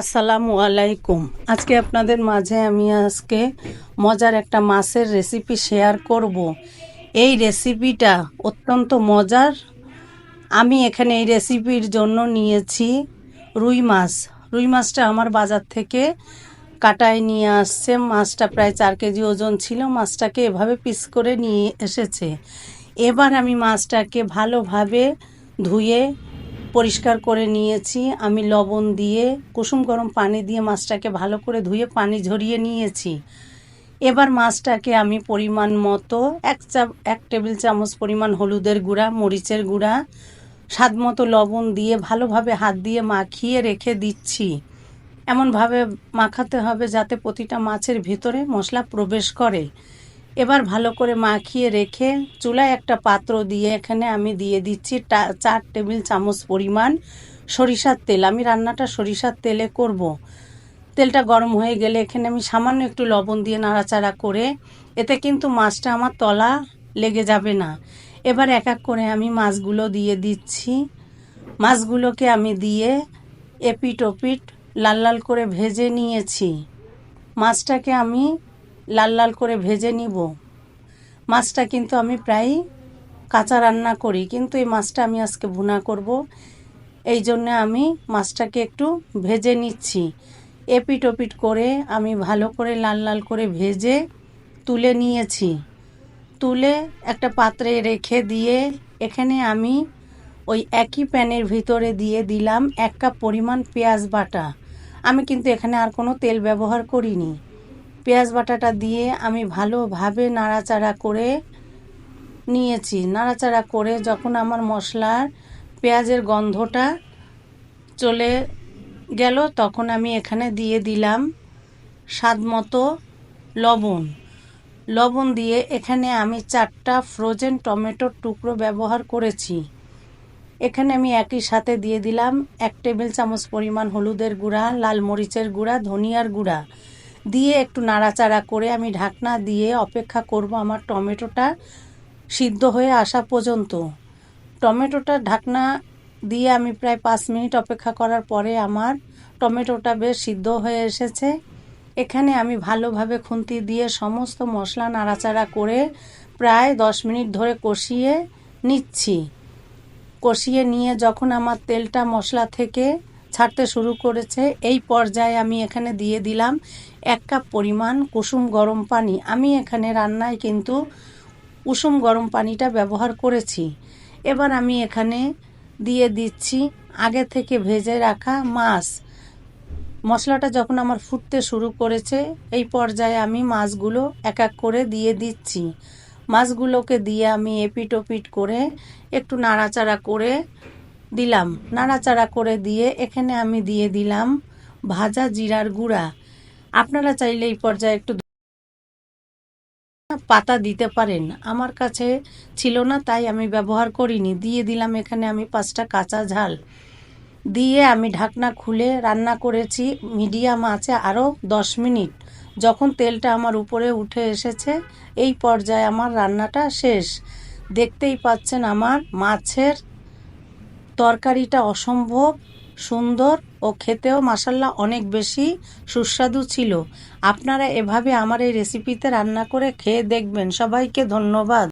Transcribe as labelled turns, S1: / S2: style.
S1: আসসালামু আলাইকুম। আজকে আপনাদের মাঝে আমি আজকে মজার একটা মাছের রেসিপি শেয়ার করব। এই রেসিপিটা অত্যন্ত মজার। আমি এখানে এই রেসিপির জন্য নিয়েছি রুই মাছ। রুই মাছটা আমার বাজার থেকে কাটায় নিয়ে আসছে। মাছটা প্রায় চার কেজি ওজন ছিল। মাছটাকে এভাবে পিস করে নিয়ে এসেছে। এবার আমি মাছটাকে ভালোভাবে ধুয়ে পরিষ্কার করে নিয়েছি। আমি লবণ দিয়ে, কুসুম গরম পানি দিয়ে মাছটাকে ভালো করে ধুয়ে পানি ঝরিয়ে নিয়েছি। এবার মাছটাকে আমি পরিমাণ মতো, এক চা, এক টেবিল চামচ পরিমাণ হলুদের গুঁড়া, মরিচের গুঁড়া, স্বাদ মতো লবণ দিয়ে ভালোভাবে হাত দিয়ে মাখিয়ে রেখে দিচ্ছি। এমনভাবে মাখাতে হবে যাতে প্রতিটা মাছের ভিতরে মশলা প্রবেশ করে। এবার ভালো করে মাখিয়ে রেখে চুলায় একটা পাত্র দিয়ে এখানে আমি দিয়ে দিচ্ছি চার টেবিল চামচ পরিমাণ সরিষার তেল। আমি রান্নাটা সরিষার তেলে করব। তেলটা গরম হয়ে গেলে এখানে আমি সামান্য একটু লবণ দিয়ে নাড়াচাড়া করে এতে কিন্তু মাছটা আমার তলা লেগে যাবে না। এবার এক এক করে আমি মাছগুলো দিয়ে দিচ্ছি। মাছগুলোকে আমি দিয়ে এপিট ওপিট লাল লাল করে ভেজে নিয়েছি। মাছটাকে আমি লাল লাল করে ভেজে নিব। মাছটা কিন্তু আমি প্রায় কাঁচা রান্না করি, কিন্তু এই মাছটা আমি আজকে ভুনা করব। এই জন্য আমি মাছটাকে একটু ভেজে নিচ্ছি। এপিট ওপিট করে আমি ভালো করে লাল লাল করে ভেজে তুলে নিয়েছি। তুলে একটা পাত্রে রেখে দিয়ে এখানে আমি ওই একই প্যানের ভিতরে দিয়ে দিলাম এক কাপ পরিমাণ পেঁয়াজ বাটা। আমি কিন্তু এখানে আর কোনো তেল ব্যবহার করিনি। পেঁয়াজ বাটাটা দিয়ে আমি ভালোভাবে নাড়াচাড়া করে নিয়েছি। নাড়াচাড়া করে যখন আমার মশলার পেঁয়াজের গন্ধটা চলে গেল, তখন আমি এখানে দিয়ে দিলাম স্বাদ মতো লবণ। লবণ দিয়ে এখানে আমি চারটা ফ্রোজেন টমেটোর টুকরো ব্যবহার করেছি। এখানে আমি একই সাথে দিয়ে দিলাম এক টেবিল চামচ পরিমাণ হলুদের গুঁড়া, লাল মরিচের গুঁড়া, ধনিয়ার গুঁড়া। দিয়ে একটু নাড়াচাড়া করে আমি ঢাকনা দিয়ে অপেক্ষা করব আমার টমেটোটা সিদ্ধ হয়ে আসা পর্যন্ত। টমেটোটা ঢাকনা দিয়ে আমি প্রায় পাঁচ মিনিট অপেক্ষা করার পরে আমার টমেটোটা বেশ সিদ্ধ হয়ে এসেছে। এখানে আমি ভালোভাবে খুন্তি দিয়ে সমস্ত মশলা নাড়াচাড়া করে প্রায় দশ মিনিট ধরে কষিয়ে নিচ্ছি। কষিয়ে নিয়ে যখন আমার তেলটা মশলা থেকে ছাড়তে শুরু করেছে। এই পর্যায়ে আমি এখানে দিয়ে দিলাম এক কাপ পরিমাণ কুসুম গরম পানি। আমি এখানে রান্নায় কিন্তু উষুম গরম পানিটা ব্যবহার করেছি। এবার আমি এখানে দিয়ে দিচ্ছি আগে থেকে ভেজে রাখা মাছ। মশলাটা যখন আমার ফুটতে শুরু করেছে, এই পর্যায়ে আমি মাছগুলো এক এক করে দিয়ে দিচ্ছি। মাছগুলোকে দিয়ে আমি এপিট ওপিট করে একটু নাড়াচাড়া করে দিলাম। নাড়াচাড়া করে দিয়ে এখানে আমি দিয়ে দিলাম ভাজা জিরার গুঁড়া। আপনারা চাইলে এই পর্যায়ে একটু পাতা দিতে পারেন। আমার কাছে ছিল না, তাই আমি ব্যবহার করিনি। দিয়ে দিলাম এখানে আমি পাঁচটা কাঁচা ঝাল। দিয়ে আমি ঢাকনা খুলে রান্না করেছি। মিডিয়াম আছে আরও দশ মিনিট। যখন তেলটা আমার উপরে উঠে এসেছে, এই পর্যায়ে আমার রান্নাটা শেষ। দেখতেই পাচ্ছেন আমার মাছের তরকারিটা অসম্ভব, সুন্দর ও খেতেও মাসাল্লা অনেক বেশি সুস্বাদু ছিল। আপনারা এভাবে আমার এই রেসিপিতে রান্না করে খেয়ে দেখবেন। সবাইকে ধন্যবাদ।